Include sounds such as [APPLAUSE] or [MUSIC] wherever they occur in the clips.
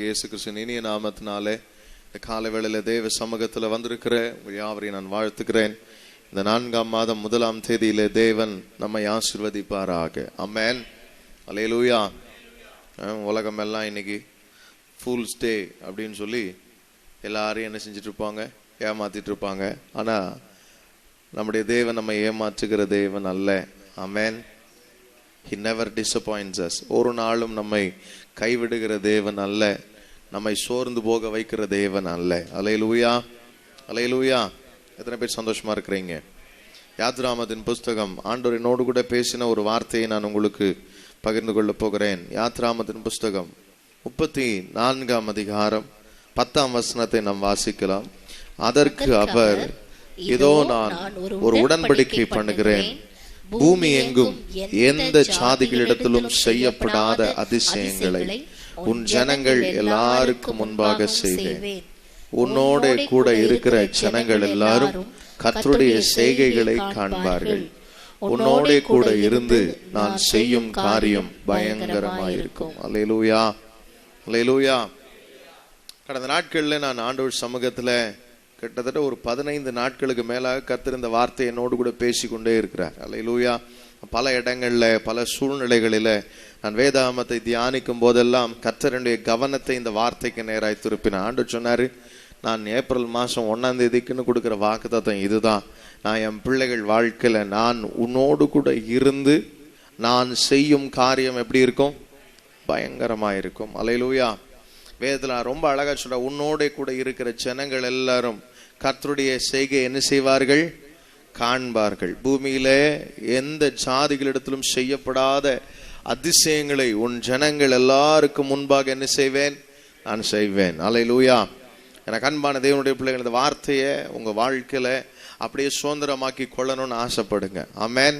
ஆண்டவராக இயேசு கிறிஸ்துவின் இனிய நாமத்தினாலே இந்த காலை வேளையில் தேவ சமூகத்தில் வந்திருக்கிற யாவரையும் நான் வாழ்த்துக்கிறேன். இந்த நான்காம் மாதம் முதலாம் தேதியிலே தேவன் நம்மை ஆசிர்வதிப்பாராக. அம்மேன் அலையலூயா உலகம் எல்லாம் இன்னைக்கு ஃபூல்ஸ் டே அப்படின்னு சொல்லி எல்லாரையும் என்ன செஞ்சுட்டு இருப்பாங்க ஏமாத்திட்டு இருப்பாங்க ஆனால் நம்முடைய தேவன் நம்ம ஏமாற்றுகிற தேவன் அல்ல. Amen he never disappoints us ஒரு நாளும் நம்மை கைவிடுகிற தேவன் அல்ல. நம்மை சோர்ந்து போக வைக்கிற தேவன் அல்ல. அலையலூயா அலையலூயா எத்தனை பேர் சந்தோஷமா இருக்கிறீங்க? யாத்ராமத்தின் புஸ்தகம் ஆண்டவர் என்னோடு கூட பேசின ஒரு வார்த்தையை நான் உங்களுக்கு பகிர்ந்து கொள்ள போகிறேன். யாத்ராமத்தின் புஸ்தகம் முப்பத்தி நான்காம் அதிகாரம் பத்தாம் வசனத்தை நாம் வாசிக்கலாம். அதற்கு அவர் இதோ நான் ஒரு உடன்படிக்கை பண்ணுகிறேன். பூமி எங்கும் எந்த சாதிகளிடத்திலும் செய்யப்படாத அதிசயங்களை உன் ஜனங்கள் எல்லாருக்கும் முன்பாக செய்வேன். உன்னோட கூட இருக்கிற ஜனங்கள் எல்லாரும் கர்த்தருடைய செய்கைகளை காண்பார்கள். உன்னோட கூட இருந்து நான் செய்யும் காரியம் பயங்கரமாயிருக்கும். அல்லேலூயா. அல்லேலூயா. கடந்த நாட்கள்ல நான் ஆண்டவர் சமூகத்துல கிட்டத்தட்ட ஒரு பதினைந்து நாட்களுக்கு மேலாக கர்த்தர் இந்த வார்த்தை என்னோடு கூட பேசி கொண்டே இருக்கிறார். அல்லேலூயா பல இடங்களில் பல சூழ்நிலைகளில் நான் வேதாமத்தை தியானிக்கும் போதெல்லாம் கர்த்தருடைய கவனத்தை இந்த வார்த்தைக்கு நேராய் திருப்பினேன். ஆண்டு சொன்னார் நான் ஏப்ரல் மாதம் ஒன்னாம் தேதிக்குன்னு கொடுக்கிற வாக்குத்தத்தம் இதுதான். நான் என் பிள்ளைகள் வாழ்க்கையில் நான் உன்னோடு கூட இருந்து நான் செய்யும் காரியம் எப்படி இருக்கும்? பயங்கரமாக இருக்கும். அலையிலூயா வேதத்தில் ரொம்ப அழகாக சொல்கிறேன் உன்னோட கூட இருக்கிற ஜனங்கள் எல்லாரும் கர்த்தருடைய செய்கை என்ன செய்வார்கள்? காண்பார்கள். பூமியிலே எந்த ஜாதிகளிடத்திலும் செய்யப்படாத அதிசயங்களை உன் ஜனங்கள் எல்லாருக்கும் முன்பாக என்ன செய்வேன்? நான் செய்வேன். அலையிலூயா எனக்கு அன்பான தேவனுடைய பிள்ளைகள் இந்த வார்த்தையை உங்கள் வாழ்க்கையில அப்படியே சுதந்திரமாக்கி கொள்ளணும்னு ஆசைப்படுங்க. ஆமேன்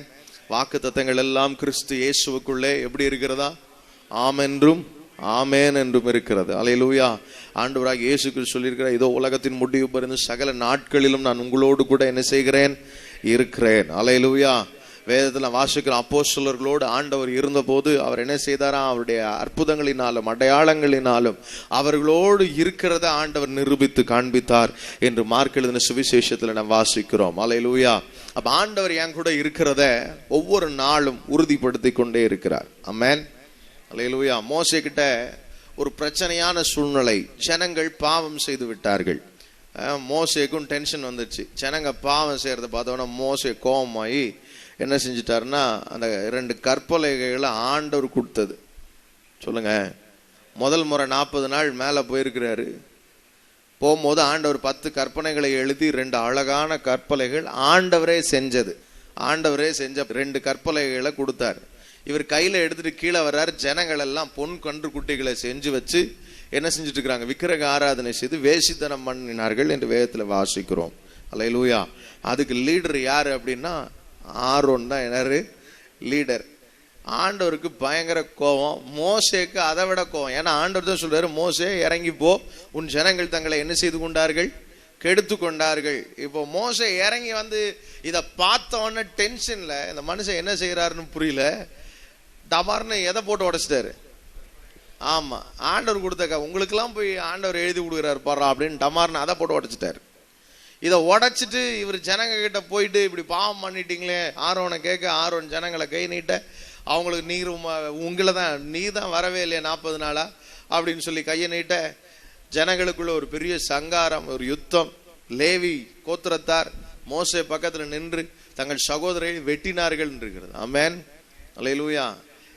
வாக்கு தத்தங்கள் எல்லாம் கிறிஸ்து இயேசுவுக்குள்ளே எப்படி இருக்கிறதா? ஆமென்றும் ஆமேன் என்றும் இருக்கிறது. அலையிலூயா ஆண்டவராக இயேசுக்கு சொல்லியிருக்கிறார் இதோ உலகத்தின் முடிவு பிறந்து சகல நாட்களிலும் நான் உங்களோடு கூட என்ன செய்கிறேன்? இருக்கிறேன். அலையிலூயா வேதத்தில் வாசிக்கிற அப்போஸ்தலர்களோடு ஆண்டவர் இருந்தபோது அவர் என்ன செய்தாரா? அவருடைய அற்புதங்களினாலும் அடையாளங்களினாலும் அவர்களோடு இருக்கிறத ஆண்டவர் நிரூபித்து காண்பித்தார் என்று மார்க் எழுதின சுவிசேஷத்தில் நாம் வாசிக்கிறோம். அலையிலூயா அப்ப ஆண்டவர் என் கூட இருக்கிறத ஒவ்வொரு நாளும் உறுதிப்படுத்தி கொண்டே இருக்கிறார். அம்மேன் அலையிலுயா மோசே கிட்ட ஒரு பிரச்சனையான சூழ்நிலை. ஜனங்கள் பாவம் செய்து விட்டார்கள். மோசேக்கும் டென்ஷன் வந்துச்சு. ஜனங்க பாவம் செய்யறத பார்த்தோன்னா மோசே கோபமாகி என்ன செஞ்சிட்டாருன்னா அந்த ரெண்டு கற்பலைகளை ஆண்டவர் கொடுத்தது. சொல்லுங்க. முதல் முறை நாற்பது நாள் மேலே போயிருக்கிறாரு. போகும்போது ஆண்டவர் பத்து கற்பனைகளை எழுதி ரெண்டு அழகான கற்பலைகள் ஆண்டவரே செஞ்சது. ஆண்டவரே செஞ்ச ரெண்டு கற்பலைகளை கொடுத்தாரு. இவர் கையில் எடுத்துட்டு கீழே வர்றாரு. ஜனங்கள் எல்லாம் பொன் கன்று குட்டிகளை செஞ்சு வச்சு என்ன செஞ்சுட்டு இருக்கிறாங்க விக்கிரக ஆராதனை செய்து வேசித்தனம் பண்ணினார்கள் என்று வேகத்தில் வாசிக்கிறோம். அலையலூயா அதுக்கு லீடர் யார் அப்படின்னா ஆரோன் தான். என்னரு? லீடர் ஆண்டவருக்கு பயங்கர கோபம். மோசேக்கு அதை விட கோபம். ஏன்னா ஆண்டவர் தான் சொல்றாரு மோசே இறங்கி போ. உன் ஜனங்கள் தங்களை என்ன செய்து கொண்டார்கள்? கெடுத்து கொண்டார்கள். இப்போ மோசை இறங்கி வந்து இதை பார்த்தோன்னே டென்ஷனில் இந்த மனுஷன் என்ன செய்கிறாருன்னு புரியல. டமார்னு எதை போட்டு உடைச்சிட்டாரு? ஆமாம் ஆண்டவர் கொடுத்த உங்களுக்கெல்லாம் போய் ஆண்டவர் எழுதி கொடுக்குறாரு பாரு அப்படின்னு டமார்னு அதை போட்டு உடைச்சிட்டாரு. இதை உடைச்சிட்டு இவர் ஜனங்க கிட்ட போயிட்டு இப்படி பாவம் பண்ணிட்டீங்களே ஆரோனை கேட்க ஆரோன் ஜனங்களை கை நீட்ட அவங்களுக்கு நீர் உங்களை தான் நீ தான் வரவே இல்லையே நாற்பது நாளா அப்படின்னு சொல்லி கையை நீட்ட ஜனங்களுக்குள்ள ஒரு பெரிய சங்காரம் ஒரு யுத்தம். லேவி கோத்திரத்தார் மோசை பக்கத்தில் நின்று தங்கள் சகோதரை வெட்டினார்கள் இருக்கிறது. ஆமேன். அலையிலூயா.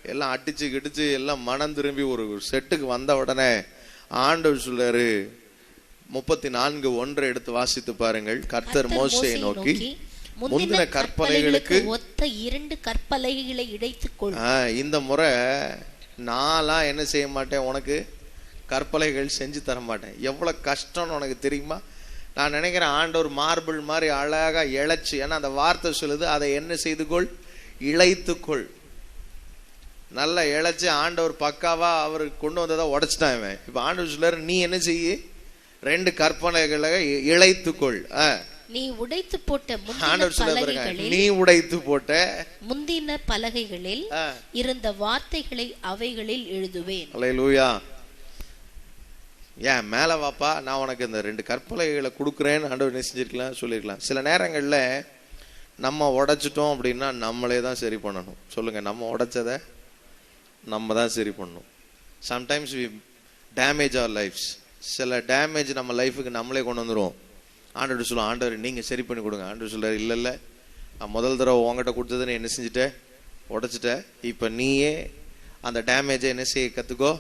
எல்லாம் அடிச்சு கிடிச்சு எல்லாம் மனம் திரும்பி ஒரு செட்டுக்கு வந்த உடனே ஆண்டவர் சொல்றாரு முப்பத்தி நான்கு ஒன்றை எடுத்து வாசித்து பாருங்கள். கர்த்தர் மோசையை நோக்கி முந்தின கற்பனைகளுக்கு ஒத்த இரண்டு கற்பலைகளை இடைத்துக் கொள். ஆ, இந்த முறை நான்லாம் என்ன செய்ய மாட்டேன் உனக்கு? கற்பலைகள் செஞ்சு தர மாட்டேன். எவ்வளவு கஷ்டம்னு உனக்கு தெரியுமா? நான் நினைக்கிறேன் ஆண்டவர் மார்பிள் மாதிரி அழகா இழைச்சு ஏன்னா அந்த வார்த்தை சொல்லுது அதை என்ன செய்து கொள்? இழைத்துக்கொள் நல்லா இழைச்சு ஆண்டவர் பக்காவா அவர் கொண்டு வந்ததை உடைச்சிட்டான் இவன். இப்ப ஆண்டவர் சொல்றாரு நீ என்ன செய்ய? ரெண்டு கற்பனைகளை இழைத்துக்கொள். ஆ. நீ உடைத்து போட்ட ஆண்டவர் சொல்ல நீ உடைத்து போட்ட முந்தின பலகைகளில். இருந்த வார்த்தைகளை அவைகளில் எழுதுவேன். அல்லேலூயா ஏன் மேலே வாப்பா நான் உனக்கு இந்த ரெண்டு கற்பலகைகளை கொடுக்குறேன்னு ஆண்டவர் என்ன செஞ்சிருக்கலாம் சொல்லியிருக்கலாம் சில நேரங்களில் நம்ம உடைச்சிட்டோம் அப்படின்னா நம்மளே தான் சரி பண்ணணும். சொல்லுங்க நம்ம உடைச்சதை நம்ம தான் சரி பண்ணணும் sometimes we damage our lives சில டேமேஜ் நம்ம லைஃபுக்கு நம்மளே கொண்டு வந்துடுவோம் ஆண்டவர் சொல்லுவோம் ஆண்டவர் நீங்கள் சரி பண்ணி கொடுங்க. ஆண்டவர் சொல்கிறார் இல்லை இல்லை. நான் முதல் தடவை உங்ககிட்ட கொடுத்ததுன்னு நீ என்ன செஞ்சுட்ட? உடச்சிட்ட? இப்போ நீயே அந்த டேமேஜை என்ன செய்ய கற்றுக்கோ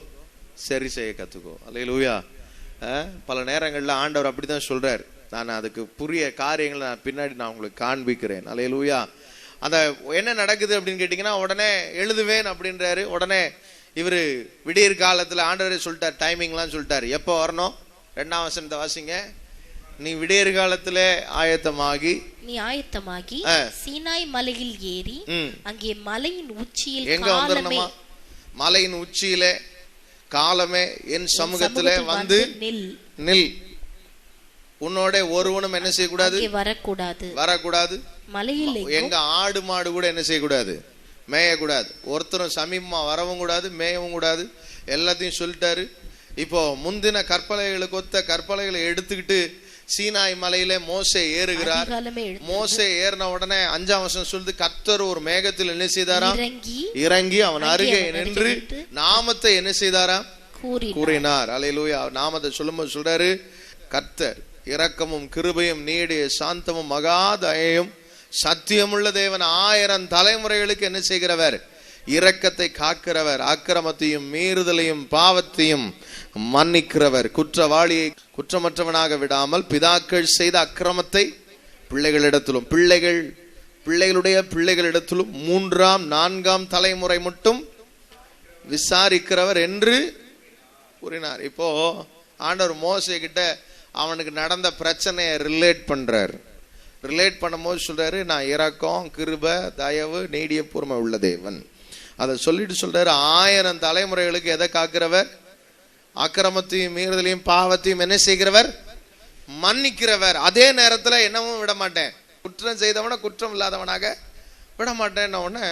சரி செய்ய கற்றுக்கோ அல்ல லூயா பல நேரங்களில் ஆண்டவர் அப்படி தான் சொல்கிறார் நான் அதுக்கு புரிய காரியங்களை நான் பின்னாடி நான் உங்களுக்கு காண்பிக்கிறேன். அல்ல லூயா அந்த என்ன நடக்குது அப்படின்னு கேட்டிங்கன்னா உடனே எழுதுவேன் அப்படின்றாரு. உடனே இவர் விடியற் காலத்தில் ஆண்டவரே சொல்லிட்டார் டைமிங்லாம் சொல்லிட்டார். எப்போ வரணும்? ரெண்டாம் வசனத்தை வாசிங்க. நீ விடியற் காலத்தில் ஆயத்தமாகி நீ ஆயத்தமாகி. சீனாய் மலையில் ஏறி அங்கே மலையின் உச்சியில் எங்க வந்துடணுமா? மலையின் உச்சியிலே காலமே என் சமூகத்திலே வந்து நில். நில். உன்னோட ஒருவனும் என்ன செய்யக்கூடாது? வரக்கூடாது. வரக்கூடாது. மலையில் எங்க ஆடு மாடு கூட என்ன செய்யக்கூடாது? மேயக்கூடாது. ஒருத்தரும் சமீபமா வரவும் கூடாது மேயவும் கூடாது. எல்லாத்தையும் சொல்லிட்டாரு. இப்போ முந்தின கற்பலைகளுக்கு ஒத்த கற்பலைகளை எடுத்துக்கிட்டு சீனாய் மலையில மோசே ஏறுகிறார். மோசே ஏறின உடனே அஞ்சாம் வருஷம் சொல்லுது கர்த்தர் ஒரு மேகத்தில் என்ன செய்தாராம்? இறங்கி அவன் அருகே நின்று நாமத்தை என்ன செய்தாராம்? கூறி கூறினார். அலையிலூயா நாமத்தை சொல்லும்போது சொல்றாரு கர்த்தர் இரக்கமும் கிருபையும் நீடிய சாந்தமும் மகாதயம் சத்தியமுள்ள தேவன் ஆயிரம் தலைமுறைகளுக்கு என்ன செய்கிறவர்? இரக்கத்தை காக்கிறவர் அக்கிரமத்தையும் மீறுதலையும் பாவத்தையும் மன்னிக்கிறவர். குற்றவாளியை குற்றமற்றவனாக விடாமல் பிதாக்கள் செய்த அக்கிரமத்தை பிள்ளைகளிடத்திலும் பிள்ளைகள் பிள்ளைகளுடைய பிள்ளைகளிடத்திலும் மூன்றாம் நான்காம் தலைமுறை மட்டும் விசாரிக்கிறவர் என்று கூறினார். இப்போ ஆண்டவர் மோசை கிட்ட அவனுக்கு நடந்த பிரச்சனையை ரிலேட் பண்றார். ரிலேட் பண்ணும்போது சொல்கிறாரு நான் இரக்கம் கிருப தயவு நீடிய பொறுமை உள்ள தேவன். அதை சொல்லிட்டு சொல்கிறாரு ஆயிரம் தலைமுறைகளுக்கு எதை காக்கிறவர்? அக்கிரமத்தையும் மீறுதலையும் பாவத்தையும் என்ன செய்கிறவர்? மன்னிக்கிறவர். அதே நேரத்தில் என்னவும் விட மாட்டேன். குற்றம் செய்தவனை குற்றம் இல்லாதவனாக விட மாட்டேன்ன உடனே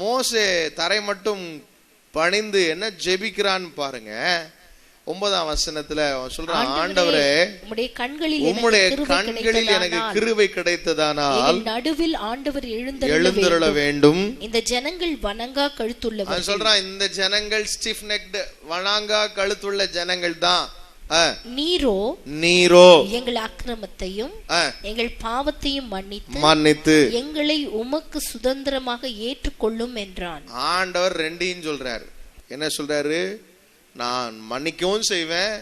மோசே தரை மட்டும் பணிந்து என்ன ஜெபிக்கிறான்னு பாருங்க ஒன்பதாம் வசனத்துல சொல்றான் ஆண்டவரே உம்முடைய கண்களில் உம்முடைய எனக்கு கண்களில் எனக்கு கிடைத்ததானால் நடுவில் ஆண்டவர் எழுந்தருள வேண்டும். இந்த ஜனங்கள் வணங்கா கழுத்துள்ளவர் அவன் சொல்றான் இந்த ஜனங்கள் ஸ்டிஃப் நெக்டு வணங்கா கழுத்துள்ள ஜனங்கள் தான். நீரோ நீரோ. எங்கள் அக்கிரமத்தையும் எங்கள் பாவத்தையும் மன்னித்து மன்னித்து. எங்களை உமக்கு சுதந்திரமாக ஏற்றுக்கொள்ளும் என்றான். ஆண்டவர் ரெண்டையும் சொல்றாரு. என்ன சொல்றாரு? நான் மன்னிக்கவும் செய்வேன்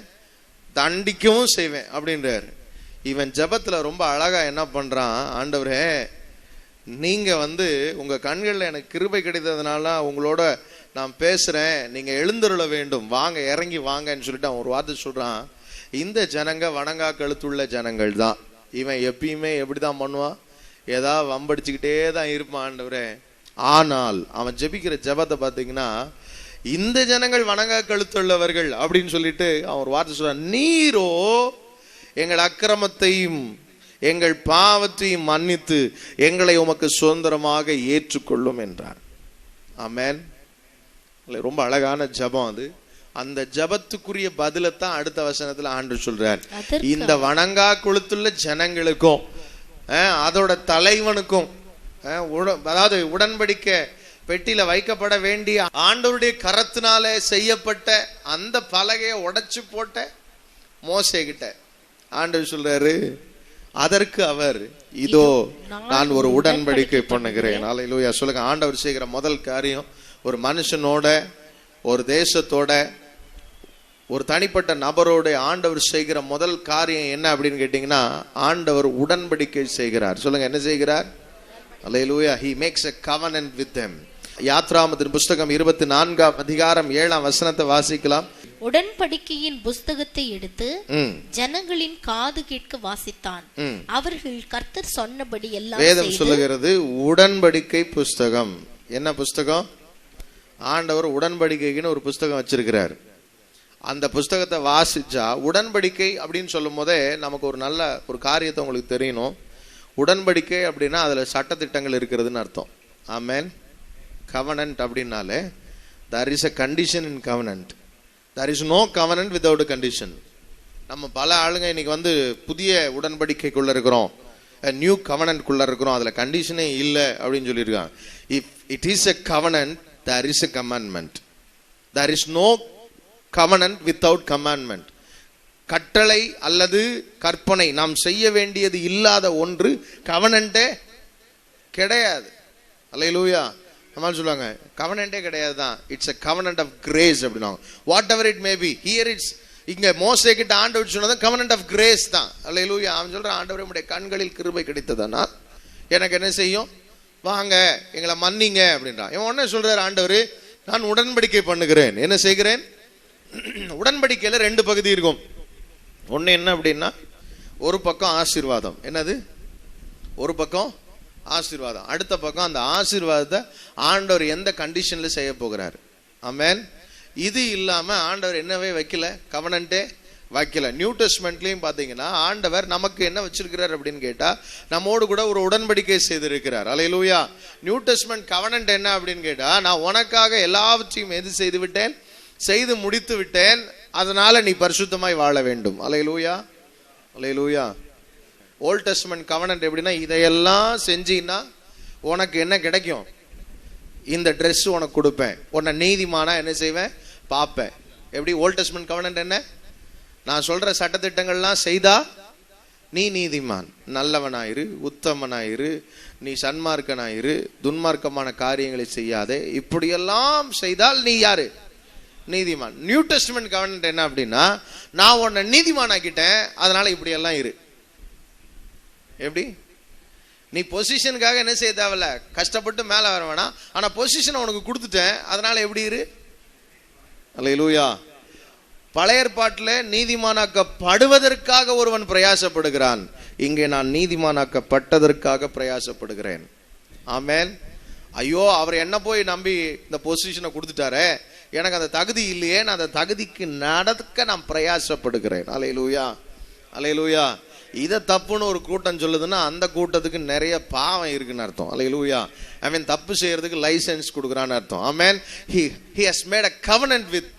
தண்டிக்கவும் செய்வேன் அப்படின்றாரு. இவன் ஜபத்தில் ரொம்ப அழகாக என்ன பண்ணுறான் ஆண்டவரே நீங்கள் வந்து உங்கள் கண்களில் எனக்கு கிருபை கிடைத்ததுனால உங்களோட நான் பேசுகிறேன் நீங்கள் எழுந்தருள வேண்டும் வாங்க இறங்கி வாங்கன்னு சொல்லிட்டு அவன் ஒரு வார்த்தை சொல்கிறான் இந்த ஜனங்க வணங்கா கழுத்துள்ள ஜனங்கள் தான். இவன் எப்பயுமே எப்படி தான் பண்ணுவான்? ஏதாவது வம்படிச்சுக்கிட்டே தான் இருப்பான் ஆண்டவரே. ஆனால் அவன் ஜெபிக்கிற ஜெபத்தை பார்த்தீங்கன்னா இந்த ஜனங்கள் வணங்கா கழுத்துள்ளவர்கள் அப்படின்னு சொல்லிட்டு அவன் ஒரு வார்த்தை சொல்றான் நீரோ எங்கள் அக்கிரமத்தையும் எங்கள் பாவத்தையும் மன்னித்து எங்களை உமக்கு சுதந்திரமாக ஏற்றுக்கொள்ளும் என்றார். ஆமென். ரொம்ப அழகான ஜெபம் அது. அந்த ஜெபத்துக்குரிய பதிலைத்தான் அடுத்த வசனத்துல ஆண்டு சொல்றார். இந்த வணங்கா கொளுத்துள்ள ஜனங்களுக்கும் அதோட தலைவனுக்கும் அதாவது உடன்படிக்கை பெட்டியில வைக்கப்பட வேண்டிய ஆண்டவருடைய கரத்தினாலே செய்யப்பட்ட அந்த பலகையை உடைச்சு போட்ட மோசே கிட்ட. ஆண்டவர் சொல்றாரு அதற்கு அவர் இதோ நான் ஒரு உடன்படிக்கை பண்ணுகிறேன். அல்லேலூயா சொல்லுங்க ஆண்டவர் செய்கிற முதல் காரியம் ஒரு மனுஷனோட ஒரு தேசத்தோட ஒரு தனிப்பட்ட நபரோட ஆண்டவர் செய்கிற முதல் காரியம் என்ன அப்படின்னு கேட்டிங்கன்னா ஆண்டவர் உடன்படிக்கை செய்கிறார். சொல்லுங்க என்ன செய்கிறார்? அல்லேலூயா he makes a covenant with them. யாத்ராமத்தின் புஸ்தகம் இருபத்தி நான்காம் அதிகாரம் ஏழாம் வசனத்தை வாசிக்கலாம். உடன்படிக்கையின் புஸ்தகத்தை எடுத்து ஜனங்களின் காது கேட்க வாசித்தான். அவர்கள் கர்த்தர் சொன்னபடி எல்லாம் வேதம் சொல்லுகிறது உடன்படிக்கை புஸ்தகம். என்ன புஸ்தகம்? ஆண்டவர் உடன்படிக்கைக்குன்னு ஒரு புஸ்தகம் வச்சிருக்கிறார். அந்த புஸ்தகத்தை வாசிச்சா உடன்படிக்கை அப்படின்னு சொல்லும் போதே நமக்கு ஒரு நல்ல ஒரு காரியத்தை உங்களுக்கு தெரியணும். உடன்படிக்கை அப்படின்னா அதுல சட்டத்திட்டங்கள் இருக்கிறதுன்னு அர்த்தம். ஆமேன். கவனன்ட் அப்படின்னாலே there is a condition in covenant there is no covenant without condition நம்ம பல ஆளுங்க இன்னைக்கு வந்து புதிய உடன்படிக்கைக்குள்ள இருக்கிறோம். நியூ கவனன்ட்குள்ள இருக்கிறோம். அதில் கண்டிஷனே இல்லை அப்படின்னு சொல்லியிருக்காங்க. If it is a covenant there is a commandment there is no covenant without commandment கட்டளை அல்லது கற்பனை நாம் செய்ய வேண்டியது இல்லாத ஒன்று கவனன்ட்டே கிடையாது. அல்லையிலூயா நம்மளால சொல்லுவாங்க கவனண்டே கிடையாது தான் it's a covenant of grace அப்படின்னாங்க whatever it may be here it's இங்க மோசே கிட்ட ஆண்டவர் சொன்னது கவனண்ட் ஆஃப் கிரேஸ் தான். அல்லையிலூயா அவன் சொல்றான் ஆண்டவர் உடைய கண்களில் கிருபை கிடைத்ததனால் எனக்கு என்ன செய்யும்? வாங்க எங்களை மன்னிங்க அப்படின்றான். இவன் உடனே சொல்றாரு ஆண்டவர் நான் உடன்படிக்கை பண்ணுகிறேன். என்ன செய்கிறேன்? [CLEARS THROAT] உடன்படிக்கையில ரெண்டு பகுதி இருக்கும். ஒன்று என்ன அப்படின்னா ஒரு பக்கம் ஆசீர்வாதம். என்னது? ஒரு பக்கம் ஆசீர்வாதம். அடுத்த பக்கம் அந்த ஆசீர்வாதத்தை ஆண்டவர் எந்த கண்டிஷனில் செய்ய போகிறார்? ஆமேன் இது இல்லாமல் ஆண்டவர் என்னவே வைக்கல? கவனன்ட்டே வைக்கல. நியூ டெஸ்ட்மெண்ட்லயும் பார்த்தீங்கன்னா ஆண்டவர் நமக்கு என்ன வச்சிருக்கிறார் அப்படின்னு கேட்டால் நம்மோடு கூட ஒரு உடன்படிக்கை செய்திருக்கிறார். அலையிலூயா நியூ டெஸ்ட்மெண்ட் கவனன்ட் என்ன அப்படின்னு கேட்டால் நான் உனக்காக எல்லாவற்றையும் எது செய்து விட்டேன்? செய்து முடித்து விட்டேன். அதனால நீ பரிசுத்தமாய் வாழ வேண்டும். Alleluia alleluia old testament covenant எப்படின்னா இதையெல்லாம் செஞ்சீங்கன்னா உனக்கு என்ன கிடைக்கும்? இந்த ட்ரெஸ் உனக்கு கொடுப்பேன். உன்னை நீதிமானா என்ன செய்வேன்? பார்ப்பேன். எப்படி? ஓல்ட் டெஸ்ட்மெண்ட் கவனன்ட் என்ன? நான் சொல்ற சட்டத்திட்டங்கள்லாம் செய்தா நீ நீதிமான். நல்லவனாயிரு உத்தமனாயிரு நீ சன்மார்க்கனாயிரு துன்மார்க்கமான காரியங்களை செய்யாதே. இப்படியெல்லாம் செய்தால் நீ யாரு? நீதிமான். நியூ டெஸ்ட்மெண்ட் கவர்னன்ட் என்ன அப்படின்னா நான் உன்னை நீதிமானாக்கிட்டேன் அதனால இப்படியெல்லாம் இரு. எப்படி? நீ பொசிஷனுக்காக என்ன செய்ய தேவையில்ல? கஷ்டப்பட்டு மேலே வர வேணாம். ஆனால் பொசிஷனை உனக்கு கொடுத்துட்டேன். அதனால எப்படி இரு? அல்லேலூயா பழைய ஏற்பாட்டில் நீதிமானாக்கப்படுவதற்காக ஒருவன் பிரயாசப்படுகிறான். இங்கே நான் நீதிமானாக்கப்பட்டதற்காக பிரயாசப்படுகிறேன். ஆமேன். ஐயோ அவர் என்ன போய் நம்பி இந்த பொசிஷனை கொடுத்துட்டாரே? எனக்கு அந்த தகுதி இல்லையே. நான் அந்த தகுதிக்கு நடக்க நான் பிரயாசப்படுகிறேன். அலையலூயா அலையலூயா இதை தப்புன்னு ஒரு கூட்டம் சொல்லுதுன்னா அந்த கூட்டத்துக்கு நிறைய பாவம் இருக்குன்னு அர்த்தம். அலையலூயா ஐ மீன் தப்பு செய்யறதுக்கு லைசென்ஸ் கொடுக்குறான்னு அர்த்தம். I mean he he has made a covenant with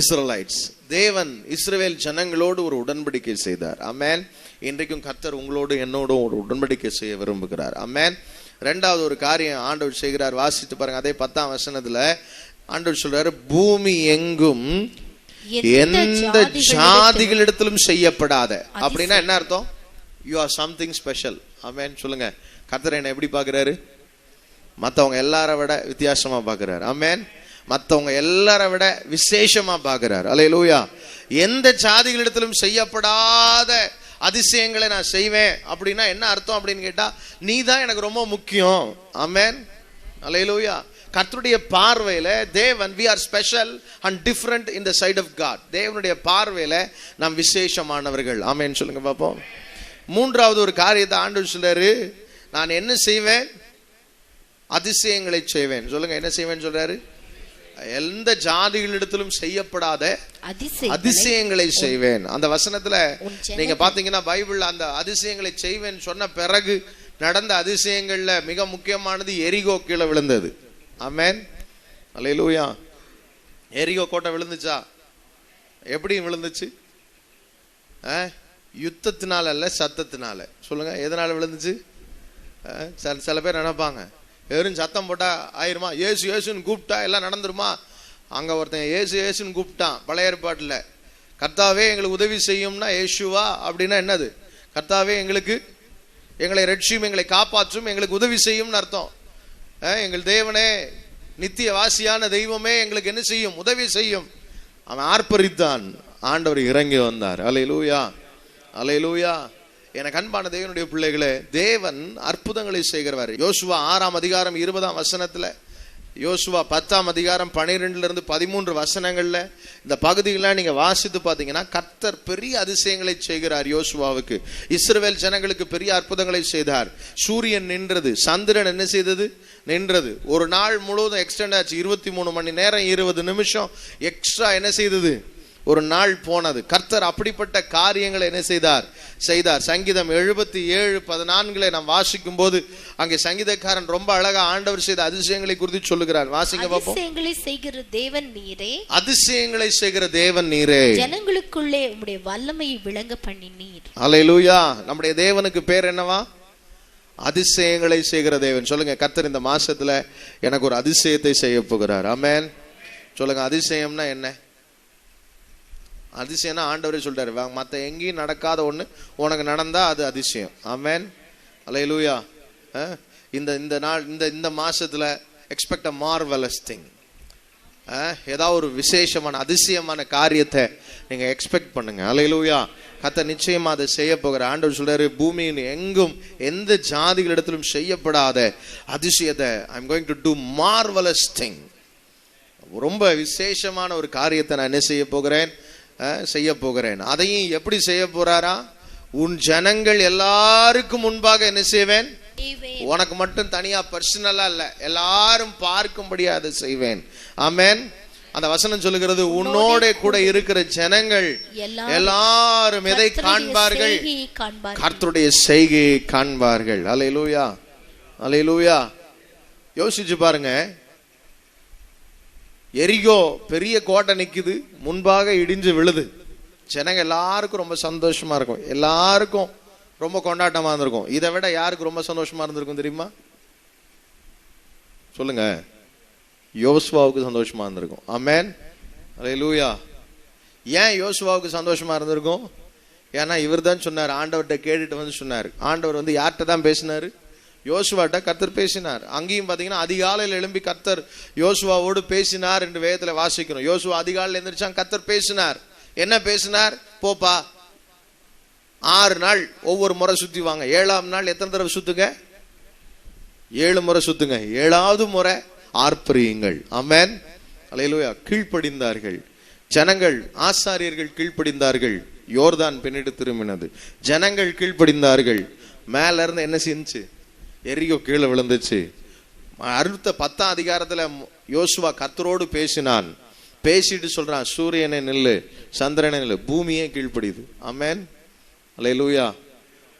Israelites தேவன் இஸ்ரேல் ஜனங்களோடு ஒரு உடன்படிக்கை செய்தார். அமேன் இன்றைக்கும் கர்த்தர் உங்களோடு என்னோடும் ஒரு உடன்படிக்கை செய்ய விரும்புகிறார். அமேன் ரெண்டாவது ஒரு காரியம் ஆண்டவர் செய்கிறார். வாசித்து பாருங்க. அதே பத்தாம் வசனத்துல ஆண்டவர் சொல்றாரு பூமி எங்கும் எந்த ஜாதிகளிடத்திலும் செய்யப்படாத. அப்படின்னா என்ன அர்த்தம்? You are something special amen சொல்லுங்க. கர்த்தர் என்ன எப்படி பாக்குறாரு மத்தவங்க எல்லார விட வித்தியாசமா பாக்குறாரு அமேன் மத்தவங்க எல்லார விட விசேஷமா பாக்குறாரு அலையலூயா எந்த ஜாதிகளிடத்திலும் செய்யப்படாத அதிசயங்களை நான் செய்வேன். அப்படின்னா என்ன அர்த்தம் அப்படின்னு கேட்டா நீ தான் எனக்கு ரொம்ப முக்கியம். அமேன் அலையலூயா கர்த்தருடைய பார்வையில தேவன் we are special and different in the sight of God தேவனுடைய பார்வையில நாம் விசேஷமானவர்கள். ஆமேன்னு சொல்லுங்க பார்ப்போம் மூன்றாவது ஒரு காரியத்தை ஆண்டு சொல்றாரு. நான் என்ன செய்வேன்? அதிசயங்களை செய்வேன். சொல்லுங்க என்ன செய்வேன் சொல்றாரு? எந்த ஜாதிகளிடத்திலும் செய்யப்படாத அதிசயங்களை செய்வேன். அந்த வசனத்துல நீங்க பாத்தீங்கன்னா பைபிள்ல அந்த அதிசயங்களை செய்வேன் சொன்ன பிறகு நடந்த அதிசயங்கள்ல மிக முக்கியமானது எரிகோ கீழே விழுந்தது. அமேன் அலையிலூயா எரிகோ கோட்டை விழுந்துச்சா? எப்படி விழுந்துச்சு? ஆ? யுத்தத்தினால அல்ல சத்தத்தினால. சொல்லுங்க எதனால விழுந்துச்சு? ஆ? சில சில பேர் நினைப்பாங்க. வெறும் சத்தம் போட்டா ஆயிருமா? ஏசு ஏசுன்னு கூப்பிட்டா எல்லாம் நடந்துருமா? அங்க ஒருத்தன் ஏசு ஏசுன்னு கூப்பிட்டான் பழைய ஏற்பாட்டில். கர்த்தாவே எங்களுக்கு உதவி செய்யும்னா ஏசுவா? அப்படின்னா என்னது? கர்த்தாவே எங்களுக்கு எங்களை ரட்சியும் எங்களை காப்பாற்றும் எங்களுக்கு உதவி செய்யும்னு அர்த்தம். எங்கள் தேவனே நித்திய வாசியான தெய்வமே எங்களுக்கு என்ன செய்யும்? உதவி செய்யும். அவன் ஆர்ப்பரித்தான். ஆண்டவர் இறங்கி வந்தார். அலை லூயா அலை லூயா என கண்பான தேவனுடைய பிள்ளைகளே தேவன் அற்புதங்களை செய்கிறவர். யோசுவா ஆறாம் அதிகாரம் இருபதாம் வசனத்துல யோசுவா பத்தாம் அதிகாரம் பனிரெண்டுலேருந்து பதிமூன்று வசனங்களில் இந்த பகுதிகளெலாம் நீங்கள் வாசித்து பார்த்தீங்கன்னா கர்த்தர் பெரிய அதிசயங்களை செய்கிறார் யோசுவாவுக்கு. இஸ்ரவேல் ஜனங்களுக்கு பெரிய அற்புதங்களை செய்தார். சூரியன் நின்றது. சந்திரன் என்ன செய்தது? நின்றது. ஒரு நாள் முழுவதும் எக்ஸ்டெண்ட் ஆச்சு. இருபத்தி மூணு மணி நேரம் இருபது நிமிஷம் எக்ஸ்ட்ரா என்ன செய்தது? ஒரு நாள் போனது. கர்த்தர் அப்படிப்பட்ட காரியங்களை என்ன செய்தார்? செய்தார். சங்கீதம் எழுபத்தி ஏழு பதினான்குல நாம் வாசிக்கும் போது அங்கே சங்கீதக்காரன் ரொம்ப அழகா ஆண்டவர் செய்த அதிசயங்களை குறித்து சொல்லுகிறார். வாசிங்க பார்ப்போம். அதிசயங்களை செய்கிற தேவன் நீரே. அதிசயங்களை செய்கிற தேவன் நீரே. ஜனங்களுக்குள்ளே உம்முடைய வல்லமையை விளங்க பண்ணினீர். அல்லேலூயா நம்முடைய தேவனுக்கு பேர் என்னவா? அதிசயங்களை செய்கிற தேவன். சொல்லுங்க கர்த்தர் இந்த மாசத்துல எனக்கு ஒரு அதிசயத்தை செய்ய போகிறார். ஆமென் சொல்லுங்க அதிசயம்னா என்ன? அதிசயம்னா ஆண்டவரே சொல்றாரு. மற்ற எங்கேயும் நடக்காத ஒன்று உனக்கு நடந்தால் அது அதிசயம். ஆமேன் அல்லேலூயா லூயா இந்த இந்த நாள் இந்த இந்த மாதத்தில் எக்ஸ்பெக்ட் அ மார்வலஸ் திங் ஏதாவது ஒரு விசேஷமான அதிசயமான காரியத்தை நீங்கள் எக்ஸ்பெக்ட் பண்ணுங்க. அலையிலூயா கத்த நிச்சயமாக அதை செய்ய போகிற ஆண்டவர் சொல்றாரு பூமியின் எங்கும் எந்த ஜாதிகளிடத்திலும் செய்யப்படாத அதிசயத்தை I'm going to do marvellous thing ரொம்ப விசேஷமான ஒரு காரியத்தை நான் என்ன செய்ய போகிறேன்? செய்ய போகிறேன். அதையும் எப்படி செய்ய போறாரா? உன் ஜனங்கள் எல்லாருக்கும் முன்பாக என்ன செய்வேன்? உனக்கு மட்டும் தனியா பர்சனலா இல்ல. எல்லாரும் பார்க்கும்படியா அதை செய்வேன். ஆமென். அந்த வசனம் சொல்லுகிறது உன்னோட கூட இருக்கிற ஜனங்கள் எல்லாரும் எதை கர்த்தருடைய காண்பார்கள்? செய்கையை காண்பார்கள். கர்த்தருடைய செய்கையை காண்பார்கள். அலையிலூயா அலையிலூயா யோசிச்சு பாருங்க. எரிகோ பெரிய கோட்டை நிற்குது முன்பாக இடிஞ்சு விழுது. ஜனங்க எல்லாருக்கும் ரொம்ப சந்தோஷமா இருக்கும். எல்லாருக்கும் ரொம்ப கொண்டாட்டமா இருந்திருக்கும். இதை விட யாருக்கு ரொம்ப சந்தோஷமா இருந்திருக்கும் தெரியுமா? சொல்லுங்க. யோசுவாவுக்கு சந்தோஷமா இருந்திருக்கும். ஆமேன் அலே லூயா ஏன் யோசுவாவுக்கு சந்தோஷமா இருந்திருக்கும்? ஏன்னா இவர் தான் சொன்னார் ஆண்டவர்கிட்ட கேட்டுட்டு வந்து சொன்னார். ஆண்டவர் வந்து யார்கிட்ட தான் பேசினாரு? யோசுவாட்ட கர்த்தர் பேசினார். அங்கேயும் பார்த்தீங்கன்னா அதிகாலையில் எழும்பி கர்த்தர் யோசுவாவோடு பேசினார் என்று வேதத்தில் வாசிக்கிறோம். யோசுவா அதிகாலையில் எந்திரிச்சான் கர்த்தர் பேசினார். என்ன பேசினார்? போப்பா ஆறு நாள் ஒவ்வொரு முறை சுத்தி வாங்க. ஏழாம் நாள் எத்தனை தடவை சுத்துங்க? ஏழு முறை சுத்துங்க. ஏழாவது முறை ஆர்ப்பரியுங்கள். அமேன் அல்லேலூயா கீழ்ப்படிந்தார்கள். ஜனங்கள் ஆசாரியர்கள் கீழ்ப்படிந்தார்கள். யோர்தான் பின்னிட்டு திரும்பினது. ஜனங்கள் கீழ்ப்படிந்தார்கள். மேல இருந்து என்ன செஞ்சுச்சு எரியோ கீழே விழுந்துச்சு. அடுத்த பத்தாம் அதிகாரத்துல யோசுவா கத்தரோடு பேசினான். பேசிட்டு சொல்றான் சூரியனை நில்லு சந்திரனை நில்லு பூமியே கீழ்ப்படியுது. ஆமென். அல்லேலூயா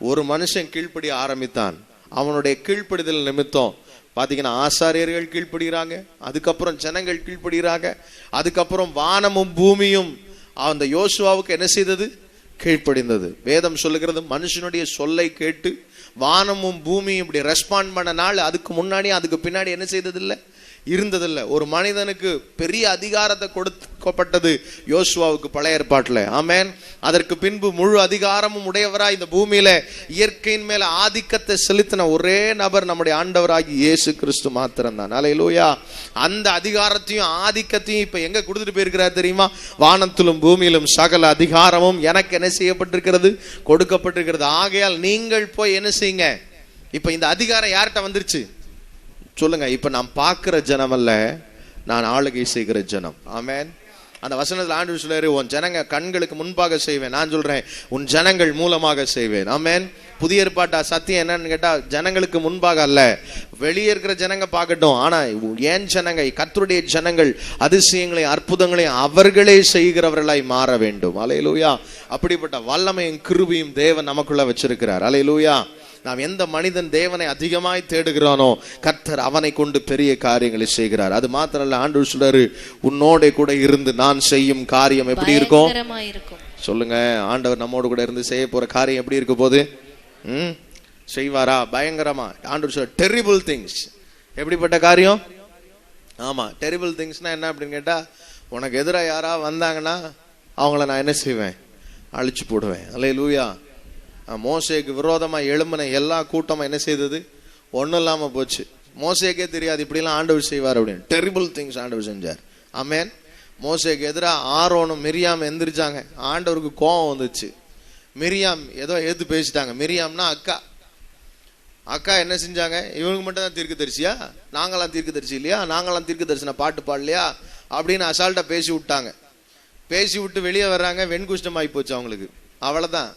ஒரு மனுஷன் கீழ்ப்படிய ஆரம்பித்தான். அவனுடைய கீழ்ப்படிதல் நிமித்தம் பார்த்தீங்கன்னா ஆசாரியர்கள் கீழ்ப்படுகிறாங்க அதுக்கப்புறம் ஜனங்கள் கீழ்ப்படுகிறாங்க அதுக்கப்புறம் வானமும் பூமியும் அந்த யோசுவாவுக்கு என்ன செய்தது? கீழ்ப்படிந்தது. வேதம் சொல்லுகிறது மனுஷனுடைய சொல்லை கேட்டு வானமும் பூமியும் இப்படி ரெஸ்பாண்ட் பண்ண நாள் அதுக்கு முன்னாடி அதுக்கு பின்னாடி என்ன செய்ததில்லை? இருந்ததில்லை. ஒரு மனிதனுக்கு பெரிய அதிகாரத்தை கொடுக்கப்பட்டது யோசுவாவுக்கு பழைய ஏற்பாட்டில். ஆமேன். அதற்கு பின்பு முழு அதிகாரமும் உடையவராய் இந்த பூமியில இயற்கையின் மேல ஆதிக்கத்தை செலுத்தின ஒரே நபர் நம்முடைய ஆண்டவராகி இயேசு கிறிஸ்து மாத்திரம்தான். அலையிலூயா அந்த அதிகாரத்தையும் ஆதிக்கத்தையும் இப்போ எங்க கொடுத்துட்டு போயிருக்கிறார் தெரியுமா? வானத்திலும் பூமியிலும் சகல அதிகாரமும் எனக்கு என்ன செய்யப்பட்டிருக்கிறது? கொடுக்கப்பட்டிருக்கிறது. ஆகையால் நீங்கள் போய் என்ன செய்யுங்க? இப்போ இந்த அதிகாரம் யார்கிட்ட வந்துருச்சு? சொல்லுங்க இப்ப நான் பார்க்கிற ஜனம் அல்ல நான் ஆளுகை செய்கிற ஜனம். ஆமேன். அந்த வசனத்தில் ஆண்டு சொல்றாரு உன் ஜனங்க கண்களுக்கு முன்பாக செய்வேன். நான் சொல்றேன் உன் ஜனங்கள் மூலமாக செய்வேன். ஆமேன். புதிய ஏற்பாட்டா? சத்தியம் என்னன்னு கேட்டால் ஜனங்களுக்கு முன்பாக அல்ல. வெளியே இருக்கிற ஜனங்க பார்க்கட்டும். ஆனால் ஏன் ஜனங்க? கத்தருடைய ஜனங்கள் அதிசயங்களையும் அற்புதங்களையும் அவர்களே செய்கிறவர்களாய் மாற வேண்டும். அலையலூயா. அப்படிப்பட்ட வல்லமையும் கிருபியும் தேவன் நமக்குள்ள வச்சிருக்கிறார். அலையலூயா. நாம் எந்த மனிதன் தேவனை அதிகமாய் தேடுகிறானோ கர்த்தர் அவனை கொண்டு பெரிய காரியங்களை செய்கிறார். அது மாத்திரல்ல ஆண்டு சொல்றாரு உன்னோட கூட இருந்து நான் செய்யும் காரியம் எப்படி இருக்கும்? சொல்லுங்க ஆண்டவர் நம்மோடு கூட இருந்து செய்ய போற காரியம் எப்படி இருக்க போகுது? ம்? செய்வாரா? பயங்கரமா. ஆண்டவர் சொல்ற டெரிபிள் திங்ஸ் எப்படிப்பட்ட காரியம்? ஆமா டெரிபிள் திங்ஸ்னா என்ன அப்படின்னு கேட்டா உனக்கு எதிராக யாரா வந்தாங்கன்னா அவங்கள நான் என்ன செய்வேன்? அழிச்சு போடுவேன். அல்ல லூயா மோசேக்கு விரோதமாக எழும்பின எல்லா கூட்டமும் என்ன செய்தது? ஒன்றும் இல்லாமல் போச்சு. மோசேக்கே தெரியாது இப்படிலாம் ஆண்டவர் செய்வார் அப்படின்னு. டெரிபிள் திங்ஸ் ஆண்டவர் செஞ்சார். அமேன் மோசேக்கு எதிராக ஆரோனும் மிரியாம் எந்திரிச்சாங்க. ஆண்டவருக்கு கோபம் வந்துச்சு. மிரியாம் ஏதோ எதிர்த்து பேசிட்டாங்க. மிரியாம்னா அக்கா. அக்கா என்ன செஞ்சாங்க? இவங்க மட்டும் தான் தீர்க்க தரிசியா நாங்களாம் தீர்க்க தரிசி இல்லையா? நாங்களாம் தீர்க்க தரிசன பாட்டு பாடலையா? அப்படின்னு அசால்ட்டாக பேசி விட்டாங்க பேசி விட்டு வெளியே வர்றாங்க. வெண்குஷ்டம் ஆகி போச்சு அவங்களுக்கு. அவ்வளோதான்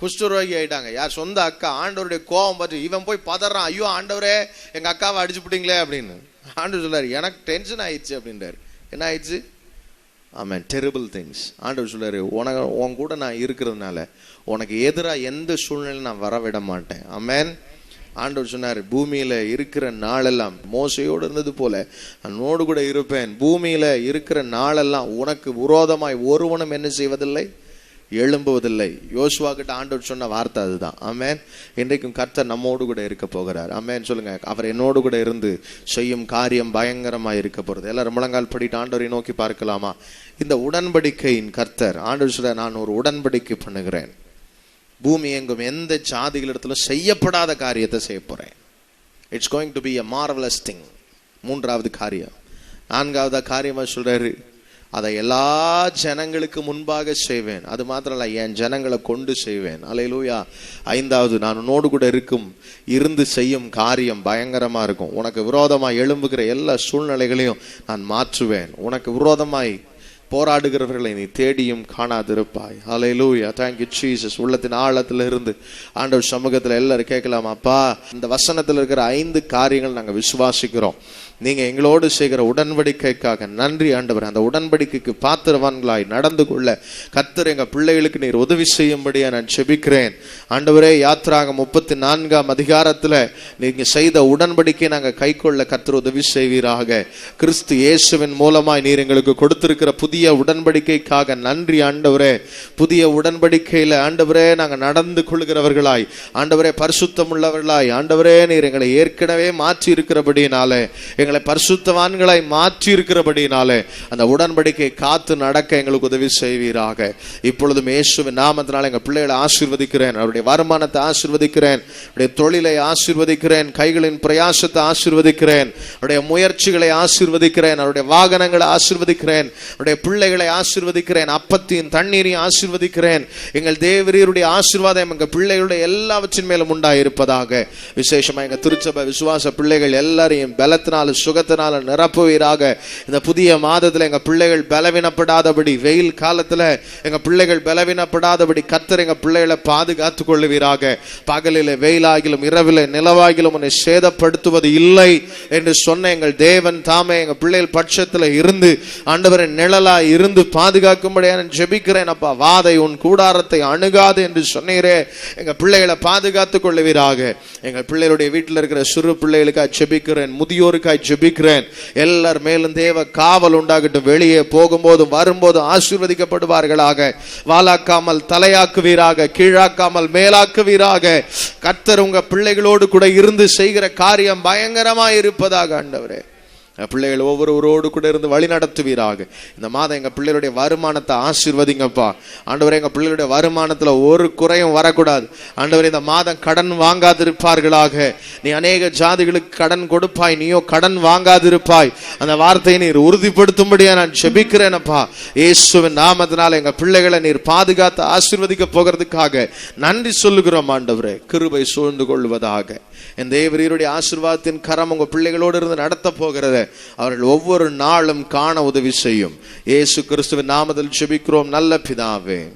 குஷ்டரோகி ஆயிட்டாங்க. யார் சொந்த அக்கா ஆண்டவருடைய கோபம் பார்த்து இவன் போய் பதறான். ஐயோ ஆண்டவரே எங்க அக்காவை அடிச்சு விட்டீங்களே அப்படின்னு. ஆண்டவர் சொல்லாரு எனக்கு டென்ஷன் ஆயிடுச்சு அப்படின்றாரு. என்ன ஆயிடுச்சு? ஆமாம் டெரிபிள் திங்ஸ் ஆண்டவர் சொல்றாரு உனக்கு உன் கூட நான் இருக்கிறதுனால உனக்கு எதிராக எந்த சூழ்நிலையும் நான் வரவிட மாட்டேன். ஆமேன் ஆண்டவர் சொன்னார் பூமியில இருக்கிற நாளெல்லாம் மோசையோடு இருந்தது போல நோடு கூட இருப்பேன். பூமியில இருக்கிற நாளெல்லாம் உனக்கு விரோதமாய் ஒருவனும் என்ன செய்வதில்லை? எழும்புவதில்லை. யோசுவா கிட்ட ஆண்டவர் சொன்ன வார்த்தை அதுதான். ஆமேன். இன்றைக்கும் கர்த்தர் நம்மோடு கூட இருக்க போகிறார். ஆமேன். சொல்லுங்க. அவர் என்னோடு கூட இருந்து செய்யும் காரியம் பயங்கரமா இருக்க போறது. எல்லாரும் முழங்கால் படிட்டு ஆண்டவரை நோக்கி பார்க்கலாமா? இந்த உடன்படிக்கையின் கர்த்தர் ஆண்டவர் சொல்ற நான் ஒரு உடன்படிக்கை பண்ணுகிறேன். பூமி எங்கும் எந்த ஜாதிகளிடத்திலும் செய்யப்படாத காரியத்தை செய்ய போறேன். It's going to be a marvellous thing மூன்றாவது காரியம். நான்காவது காரியமாக சொல்றாரு? அதை எல்லா ஜனங்களுக்கு முன்பாக செய்வேன். அது மாத்திரம் இல்லை என் ஜனங்களை கொண்டு செய்வேன். அலையிலூயா. ஐந்தாவது நான் உன்னோடு கூட இருக்கும் இருந்து செய்யும் காரியம் பயங்கரமாக இருக்கும். உனக்கு விரோதமாக எழும்புகிற எல்லா சூழ்நிலைகளையும் நான் மாற்றுவேன். உனக்கு விரோதமாய் போராடுகிறவர்களை நீ தேடியும் காணாதிருப்பாய். ஹalleluya லூயா தேங்க்யூ ஜீசஸ் உள்ளத்தின் ஆழத்தில் இருந்து ஆண்டவர் சமூகத்தில் எல்லாரும் கேட்கலாம் அப்பா இந்த வசனத்தில் இருக்கிற ஐந்து காரியங்கள் நாங்கள் விசுவாசிக்கிறோம். நீங்கள் எங்களோடு செய்கிற உடன்படிக்கைக்காக நன்றி ஆண்டவர். அந்த உடன்படிக்கைக்கு பாத்திரவான்களாய் நடந்து கொள்ள கத்தர் எங்கள் பிள்ளைகளுக்கு நீர் உதவி செய்யும்படியாக நான் செபிக்கிறேன். ஆண்டவரே யாத்ராக முப்பத்தி நான்காம் அதிகாரத்தில் நீங்கள் செய்த உடன்படிக்கை நாங்கள் கைக்கொள்ள கத்தர் உதவி செய்வீராக. கிறிஸ்து இயேசுவின் மூலமாய் நீர் எங்களுக்கு கொடுத்திருக்கிற புதிய புதிய உடன்படிக்கைக்காக நன்றி ஆண்டவரே. புதிய உடன்படிக்கையில ஆண்டவரே நாங்கள் நடந்து கொள்கிறவர்களாய். ஆண்டவரே பரிசுத்தம் உள்ளவர்களாய் ஆண்டவரே நீர் எங்களை ஏற்கனவே மாற்றி இருக்கிறபடினாலே எங்களை பரிசுத்தவான்களாய் மாற்றி இருக்கிறபடினாலே அந்த உடன்படிக்கை காத்து நடக்க எங்களுக்கு உதவி செய்வீராக. இப்பொழுதும் இயேசுவின் நாமத்தினால எங்கள் பிள்ளைகளை ஆசீர்வதிக்கிறேன் அவருடைய வருமானத்தை ஆசீர்வதிக்கிறேன் அவருடைய தொழிலை ஆசீர்வதிக்கிறேன் கைகளின் பிரயாசத்தை ஆசீர்வதிக்கிறேன் அவருடைய முயற்சிகளை ஆசீர்வதிக்கிறேன் அவருடைய வாகனங்களை ஆசீர்வதிக்கிறேன் அவருடைய பிள்ளைகளை ஆசிர்வதிக்கிறேன் அப்பத்தையும் தண்ணீரையும் ஆசிர்வதிக்கிறேன். எங்கள் தேவரீருடைய ஆசீர்வாதம் எங்கள் பிள்ளைகளுடைய எல்லாவற்றின் மேலும் உண்டாயிருப்பதாக. விசேஷமாக எங்கள் திருச்சபை விசுவாச பிள்ளைகள் எல்லாரையும் பலத்தினால சுகத்தினால நிரப்புவீராக. இந்த புதிய மாதத்தில் எங்கள் பிள்ளைகள் பலவீனப்படாதபடி வெயில் காலத்தில் எங்கள் பிள்ளைகள் பலவீனப்படாதபடி கத்தர் எங்கள் பிள்ளைகளை பாதுகாத்துக் கொள்ளுவீராக. பகலில் வெயிலாகிலும் இரவில் நிலவாகிலும் உன்னை சேதப்படுத்துவது இல்லை என்று சொன்ன எங்கள் தேவன் தாமே எங்கள் பிள்ளைகள் பட்சத்தில் இருந்து ஆண்டவரின் நிழலா இருந்து பாதுகாக்கும்படியா நான் ஜெபிக்கிறேன் அப்பா. வாதை உன் கூடாரத்தை அணுகாது என்று சொன்னீரே. எங்க பிள்ளைகளை பாதுகாத்துக் கொள்ளுவீராக. எங்கள் பிள்ளைகளுடைய வீட்டில் இருக்கிற சிறு பிள்ளைகளுக்காய் ஜெபிக்கிறேன். முதியோருக்காய் ஜெபிக்கிறேன். எல்லார் மேலும் தேவ காவல் உண்டாகட்டும். வெளியே போகும்போதும் வரும்போதும் ஆசீர்வதிக்கப்படுவார்களாக. வாலாக்காமல் தலையாக்குவீராக. கீழாக்காமல் மேலாக்குவீராக. கர்த்தர் உங்க பிள்ளைகளோடு கூட இருந்து செய்கிற காரியம் பயங்கரமாக இருப்பதாக ஆண்டவரே. பிள்ளைகள் ஒவ்வொருவரோடு கூட இருந்து வழி நடத்துவீராக. இந்த மாதம் எங்கள் பிள்ளைகளுடைய வருமானத்தை ஆசிர்வதிங்கப்பா. ஆண்டவர் எங்கள் பிள்ளைகளுடைய வருமானத்தில் ஒரு குறையும் வரக்கூடாது. ஆண்டவர் இந்த மாதம் கடன் வாங்காதிருப்பார்களாக. நீ அநேக ஜாதிகளுக்கு கடன் கொடுப்பாய் நீயோ கடன் வாங்காதிருப்பாய். அந்த வார்த்தையை நீர் உறுதிப்படுத்தும்படியா நான் செபிக்கிறேனப்பா இயேசுவின் நாமத்தினால் எங்கள் பிள்ளைகளை நீர் பாதுகாத்து ஆசிர்வதிக்க போகிறதுக்காக நன்றி சொல்லுகிறோம் ஆண்டவரே. கிருபை சூழ்ந்து கொள்வதாக. என் தேவரீருடைய ஆசிர்வாதத்தின் கரம் உங்கள் பிள்ளைகளோடு இருந்து நடத்த போகிறது. அவர்கள் ஒவ்வொரு நாளும் காண உதவி செய்யும். ஏசு கிறிஸ்துவின் நாமத்தில் செபிக்கிறோம் நல்ல பிதாவே.